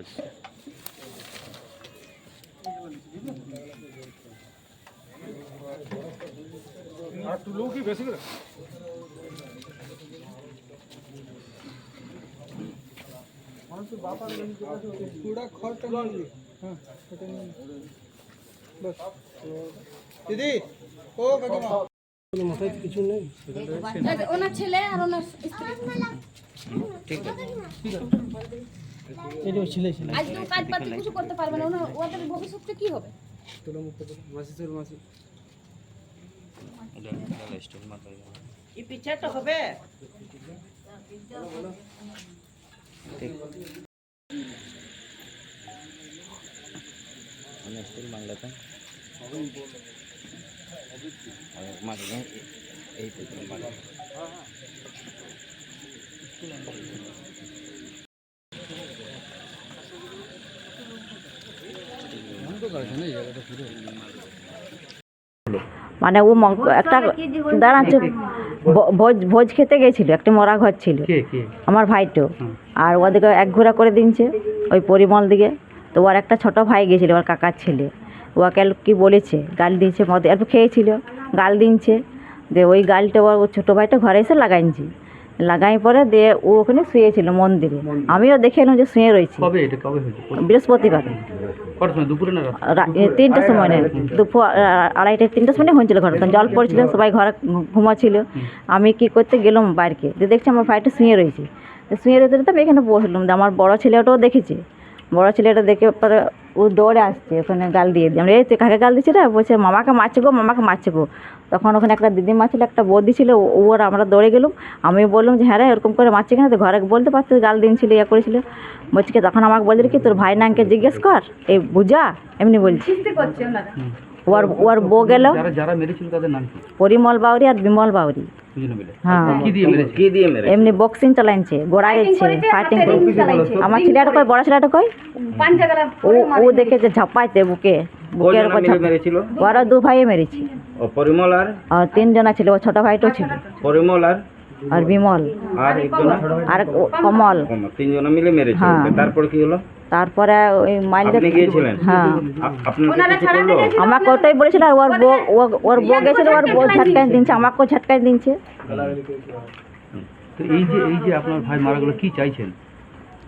আছে। আর লোক কি বেশি করে? পুরা খড়টা নিয়ে হ্যাঁ ওটা নিয়ে বাস। দিদি ও কাকিমা। মাথায় কিছু নেই ওনার ছেলে আর ওনার স্ত্রী। এটা ছেলে ছেলে আজকে ও কাজ পাতি কিছু করতে পারবে না ওনার ওদের ভবিষ্যৎটা কি হবে? তোলা মুখ করে মাসি তোর মাসি এই পিকচারটা হবে। বাংলাতে মাঝে এই তো বাংলা মানে ও মঙ্ক- একটা দাঁড়ান চুপ। ভোজ ভোজ খেতে গেছিল একটা মরা ঘর ছিল। আমার ভাইটো। আর ওদিকে এক ঘোরা করে দিনছে ওই পরিমল দিকে। তো ওর একটা ছোট ভাই গেছিল ওর কাকার ছেলে। ওকে কি বলেছে গাল দিয়েছে মদ একটু খেয়েছিল গাল দিনছে। দিয়ে ওই গালটা ওর ছোটো ভাইটা ঘরে এসে লাগাইছি লাগাই পরে দিয়ে ও ওখানে শুয়েছিল মন্দিরে। আমিও দেখে এলাম যে শুয়ে রয়েছি। বৃহস্পতিবার। তিনটার সময় নেই দুপুর আড়াইটে তিনটার সময় হয়েছিল ঘরে। জল পড়ছিল সবাই ঘরে ঘুমাচ্ছিল। আমি কি করতে গেলাম বাইরকে? দিয়ে দেখছি আমার ভাইটা শুয়ে রয়েছে। শুয়ে রয়েছে তো আমি এখানে বসলাম দিয়ে আমার বড় ছেলেটাও দেখেছে। বড় ছেলেটা দেখে পরে ও দৌড়ে আসছে ওখানে গাল দিয়ে দিয়ে। আমরা এই তুই কাকে গাল দিচ্ছি রে? বলছে মামাকে মারছে গো মামাকে মারছে গো। তখন ওখানে একটা দিদিমা ছিল একটা বৌদি ছিল ও- ওর আমরা দৌড়ে গেলাম। আমি বললাম যে হ্যাঁ রে এরকম করে মারছে কিনা? তো ঘরে বলতে পারতো গাল দিনছিল ইয়ে করেছিল। বলছি কি তখন আমাকে বলছিল কি তোর ভাই নাঙ্কে জিজ্ঞেস কর এই বুঝা? এমনি বলছি। ওর ওর বউ গেল। যারা যারা মেরেছিল তাদের নাম কি? পরিমল বাউরি আর বিমল বাউরি। হ্যাঁ। এমনি বক্সিং চালাইছে গোড়া গেছে ফাইটিং আমার ছেলেটা কই বড় ছেলেটা কই ও ও দেখেছে ঝাপাইতে বুকে বুকের উপর মেরেছিল? ওরা দু ভাই মেরেছে। পরিমল আর? আর তিনজনা ছিল ও ছোট ভাইটাও ছিল। পরিমল আর? আর বিমল। আর একজন আর কমল। তিনজন মিলে মেরেছে হ্যাঁ। তারপর কি হলো? তারপরে ওই মাইলটা আপনি গিয়েছিলেন? হ্যাঁ। আমাকে ওটাই বলেছিল আর ওর বউ ও- ওর বউ গেছিল ওর বউ ঝটকাই দিনছে আমাকেও ঝটকাই দিনছে। তো এই যে এই যে আপনার ভাই মারা গেলো কি চাইছেন?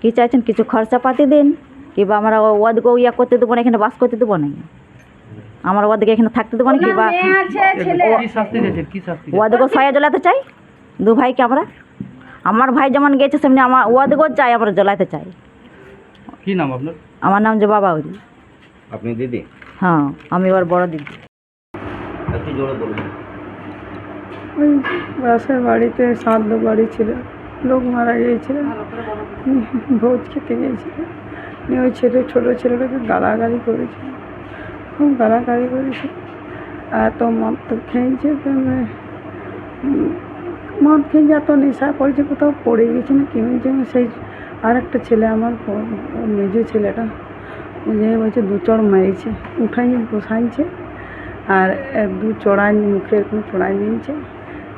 কি চাইছেন? কিছু খরচাপাতি দিন কিংবা আমরা ওদিকে ইয়া করতে দেবো না এখানে বাস করতে দেবো না। আমরা ওদিকে এখানে থাকতে দেবো না কিংবা কি শাস্তি চাইছেন কি শাস্তি ওদিকেও সয়া জ্বলাতে চাই? দু ভাইকে আমরা? আমার ভাই যেমন গেছে সেমনি আমার ওদিকেও চাই আমরা জ্বলাতে চাই। কি নাম আপনার? আমার নাম যে বাবাউরি আপনি দিদি? হ্যাঁ আমি ওর বড় দিদি। একটু জোরে বলুন। ওই পাশের বাড়িতে শ্রাদ্ধ বাড়ি ছিল লোক মারা গিয়েছিল ভোজ খেতে গিয়েছিল। নিয়ে ওই ছেলে ছোটো ছেলেটাকে গালাগালি করেছিল। খুব গালাগালি করেছিল। এত মদ তো খেয়েছে খেয়ে যত নেশা করেছে কোথাও পড়ে গেছে না কি হয়েছে? না সেই আর একটা ছেলে আমার মেজো ছেলেটা যে বলছে দু চড় মেরেছে। উঠাই বসাইছে আর এক দু চড়াই মুখে এরকম চড়াই নিয়েছে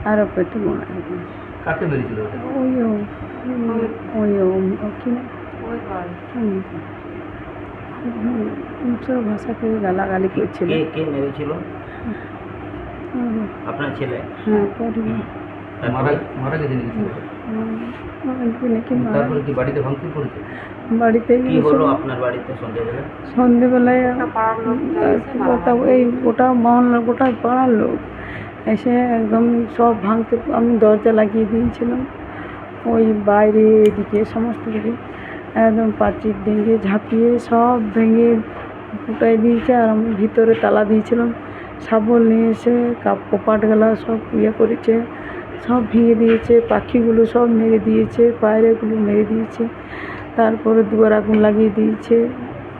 আর ও পেটে ওটা? ওই ওই ও ও কি না? হুম। হুম, সব ভাষা করে গালাগালি করছিল। কে কে মেরেছিল? আপনার ছেলে? হ্যাঁ পরিবার। মারা মারা গেছে নাকি তারপরে কি বাড়িতে ভাঙচুর করেছে? বাড়িতে কি হলো আপনার বাড়িতে সন্ধ্যেবেলা? সন্ধেবেলায় গোটা এই গোটা পাড়ার লোক এসে একদম সব ভাঙতে আমি দরজা লাগিয়ে দিয়েছিলাম। ওই বাইরে এদিকে সমস্ত দিকে একদম পাঁচির ভেঙে ঝাঁপিয়ে সব ভেঙে ফুটাই দিয়েছে আর আমি ভিতরে তালা দিয়েছিলাম। শাবল নিয়ে এসে কাপ কপাট গেলা সব ইয়ে করেছে। সব ভেঙে দিয়েছে পাখিগুলো সব মেরে দিয়েছে পায়রাগুলো মেরে দিয়েছে তারপরে দুয়ার আগুন লাগিয়ে দিয়েছে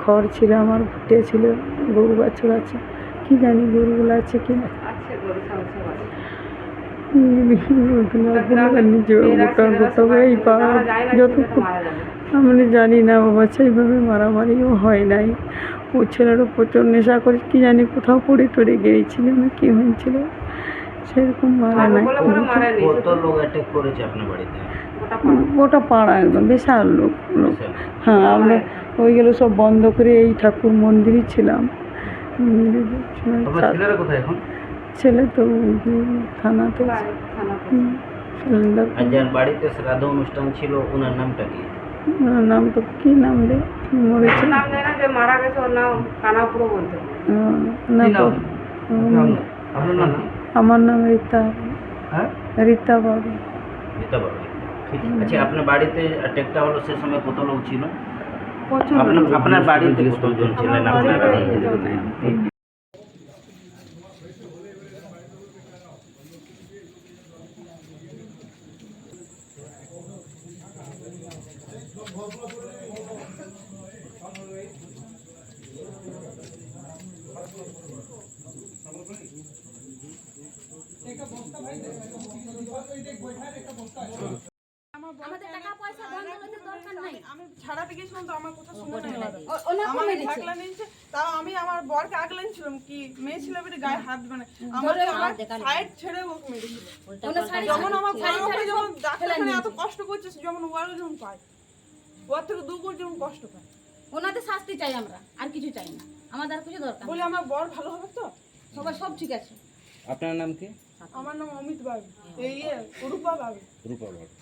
খড় ছিল আমার ফুটে ছিল গরু বাছুর আছে কি জানি গরুগুলো আছে কি না। আমি জানি না বাবা সেইভাবে মারামারিও হয় নাই। ও ছেলেরও প্রচুর নেশা করে কি জানি কোথাও পড়ে টড়ে গিয়েছিল না কি হয়েছিল। সেরকম মারা নাই। কত লোক অ্যাটাক করেছে আপনার বাড়িতে? গোটা পাড়া। একদম বিশাল লোক লোক। হ্যাঁ আমরা ওইগুলো সব বন্ধ করে এই ঠাকুর মন্দিরই ছিলাম। ছেলে তো থানাতে যার বাড়িতে শ্রাদ্ধ অনুষ্ঠান ছিল ওনার নামটা কি? ওনার নাম তো কি নাম রে? মরেছে। নাম জানি না যে মারা গেছে ওর নাম কানাপুরো বলতে না কি নাম? তো, উম, আপনার নাম কি? আমার নাম রীতা হ্যাঁ? রীতা বাবু। দিতে পারবে ঠিক। আছে। আচ্ছা আপনার বাড়িতে টেকটা হলো সে সময় কত লোক ছিল? আপনার আপনার বাড়িতে কতজন ছিলেন? আপনার আমাদের টাকা পয়সা দরকার নাই। আমি ছাড়াতে গেছিলাম তো আমার কথা শুনে নিয়েছে তাও আমি আমার বরকে আগলান ছিলাম কি মেয়ে ছিল বেটে গায়ে হাত মানে আমার সাইড ছেড়ে মেরেছিল আমার ডাক্তারখানে এত কষ্ট করছে যেমন ওয়ারও যেমন পায় ওর থেকে দুগুণ যেমন কষ্ট পায়। ওনাদের শাস্তি চাই আমরা আর কিছু চাই না। আমাদের আর কিছু দরকার বলে আমার বর ভালো হবে তো? সবাই সব ঠিক আছে। আপনার নাম কি? আমার নাম অমিত বাবু। এই রূপা বাবু। রূপা ভট্ট